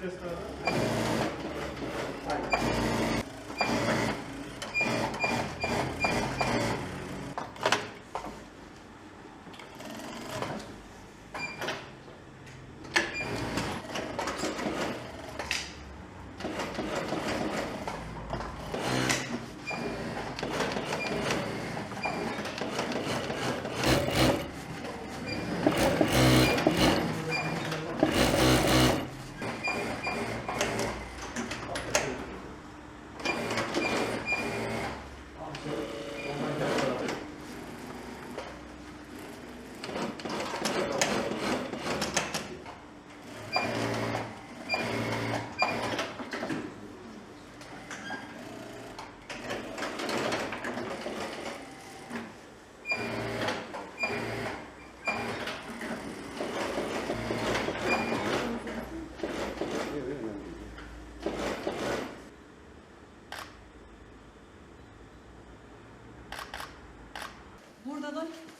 Please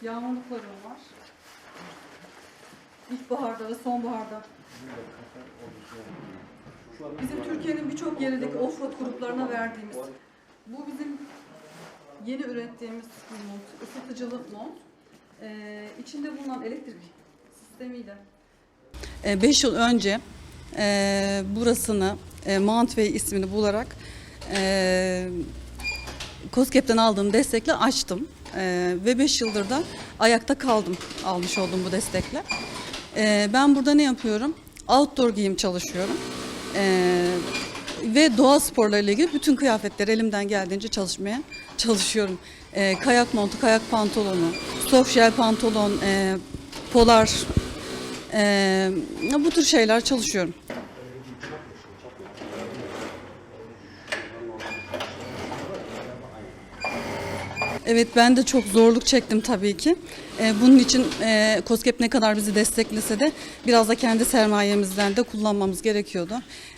Yağmurluklarım var. İlkbaharda ve sonbaharda. Bizim Türkiye'nin birçok yerindeki offroad gruplarına verdiğimiz. Bu bizim yeni ürettiğimiz mont, ısıtıcılı mont. Ee, içinde bulunan elektrik sistemiyle 5 yıl önce e, burasını e, Mountway ismini bularak e, COSGAP'ten aldığım destekle açtım. E, ve 5 yıldır da ayakta kaldım almış olduğum bu destekle. E, ben burada ne yapıyorum? Outdoor giyim çalışıyorum. E, ve doğa sporlarıyla ilgili bütün kıyafetleri elimden geldiğince çalışmaya çalışıyorum. E, kayak montu, kayak pantolonu, soft shell pantolon, e, polar ee, bu tür şeyler çalışıyorum. Evet ben de çok zorluk çektim tabii ki. Ee, bunun için e, COSGAP ne kadar bizi desteklese de biraz da kendi sermayemizden de kullanmamız gerekiyordu.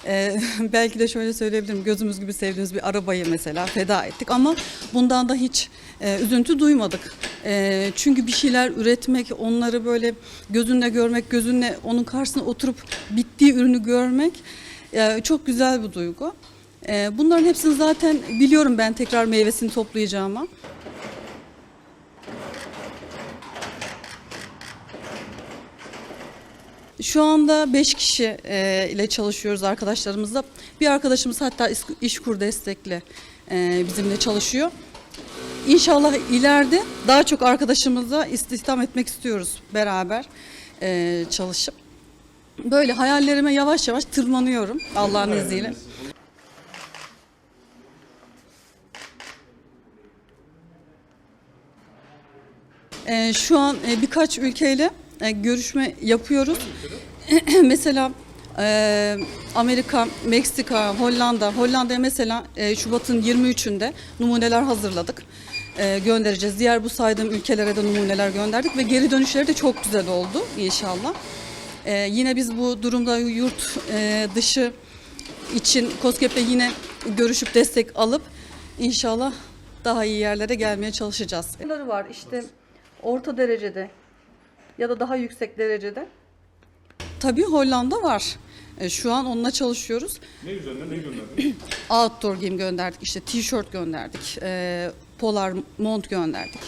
Ee, belki de şöyle söyleyebilirim gözümüz gibi sevdiğimiz bir arabayı mesela feda ettik ama bundan da hiç e, üzüntü duymadık. E, çünkü bir şeyler üretmek, onları böyle gözünle görmek, gözünle onun karşısına oturup bittiği ürünü görmek e, çok güzel bir duygu. E, bunların hepsini zaten biliyorum ben tekrar meyvesini toplayacağıma. Şu anda 5 kişi e, ile çalışıyoruz arkadaşlarımızla. Bir arkadaşımız hatta iş- İşkur destekli e, bizimle çalışıyor. İnşallah ileride daha çok arkadaşımızla istihdam etmek istiyoruz beraber e, çalışıp. Böyle hayallerime yavaş yavaş tırmanıyorum Allah'ın izniyle. E, şu an e, birkaç ülkeyle e, görüşme yapıyoruz. mesela e, Amerika, Meksika, Hollanda. Hollanda'ya mesela e, Şubat'ın 23'ünde numuneler hazırladık. E, göndereceğiz. Diğer bu saydığım ülkelere de numuneler gönderdik ve geri dönüşleri de çok güzel oldu inşallah. E, yine biz bu durumda yurt e, dışı için COSGAP'le yine görüşüp destek alıp inşallah daha iyi yerlere gelmeye çalışacağız. Var işte orta derecede ya da daha yüksek derecede. Tabii Hollanda var. E, Şu an onunla çalışıyoruz. Ne üzerine ne gönderdin? Outdoor giyim gönderdik, işte tişört gönderdik, e, polar mont gönderdik.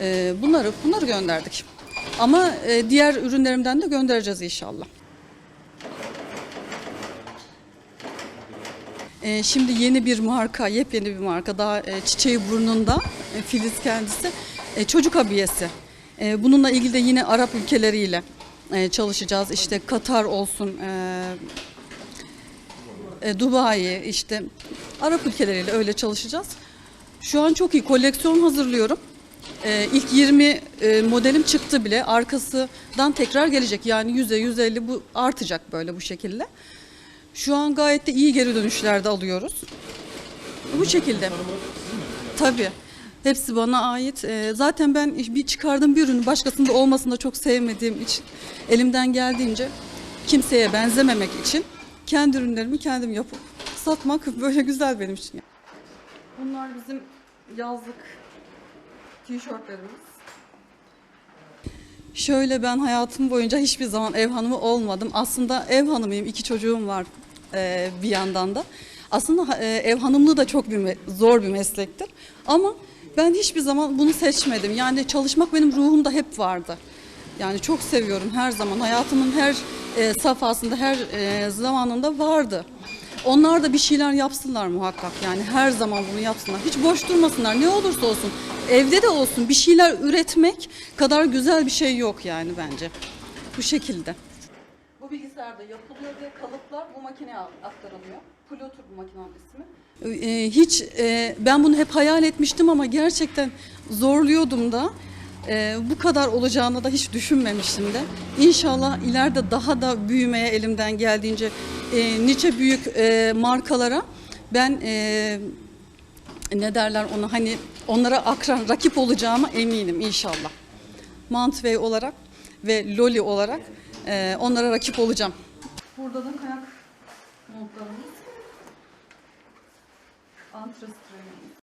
E, bunları bunları gönderdik. Ama e, diğer ürünlerimden de göndereceğiz inşallah. E, şimdi yeni bir marka, yepyeni bir marka daha e, çiçeği burnunda, e, Filiz kendisi, e, çocuk abiyesi. E, bununla ilgili de yine Arap ülkeleriyle e, çalışacağız. İşte Katar olsun, e, e, Dubai işte Arap ülkeleriyle öyle çalışacağız. Şu an çok iyi koleksiyon hazırlıyorum. E, ilk 20 e, modelim çıktı bile. Arkasından tekrar gelecek. Yani 100'e 150 bu artacak böyle bu şekilde. Şu an gayet de iyi geri dönüşler de alıyoruz. Bu şekilde. Tabii. Hepsi bana ait. E, zaten ben bir çıkardığım bir ürünü başkasında olmasını da çok sevmediğim için elimden geldiğince kimseye benzememek için kendi ürünlerimi kendim yapıp satmak böyle güzel benim için. Bunlar bizim yazlık tişörtlerimiz. Şöyle ben hayatım boyunca hiçbir zaman ev hanımı olmadım. Aslında ev hanımıyım, iki çocuğum var e, bir yandan da. Aslında e, ev hanımlığı da çok bir zor bir meslektir. Ama ben hiçbir zaman bunu seçmedim. Yani çalışmak benim ruhumda hep vardı. Yani çok seviyorum her zaman. Hayatımın her e, safhasında, her e, zamanında vardı. Onlar da bir şeyler yapsınlar muhakkak. Yani her zaman bunu yapsınlar. Hiç boş durmasınlar. Ne olursa olsun. Evde de olsun bir şeyler üretmek kadar güzel bir şey yok yani bence. Bu şekilde. Bu bilgisayarda yapılıyor ve kalıplar bu makineye aktarılıyor. Plotur bu makinenin ismi. Ee, hiç e, ben bunu hep hayal etmiştim ama gerçekten zorluyordum da. Ee, bu kadar olacağını da hiç düşünmemiştim de. İnşallah ileride daha da büyümeye elimden geldiğince e, nice büyük e, markalara ben e, ne derler onu hani onlara akran rakip olacağıma eminim inşallah. Mountway olarak ve Loli olarak e, onlara rakip olacağım. Burada da kayak montlarımız. Antrastro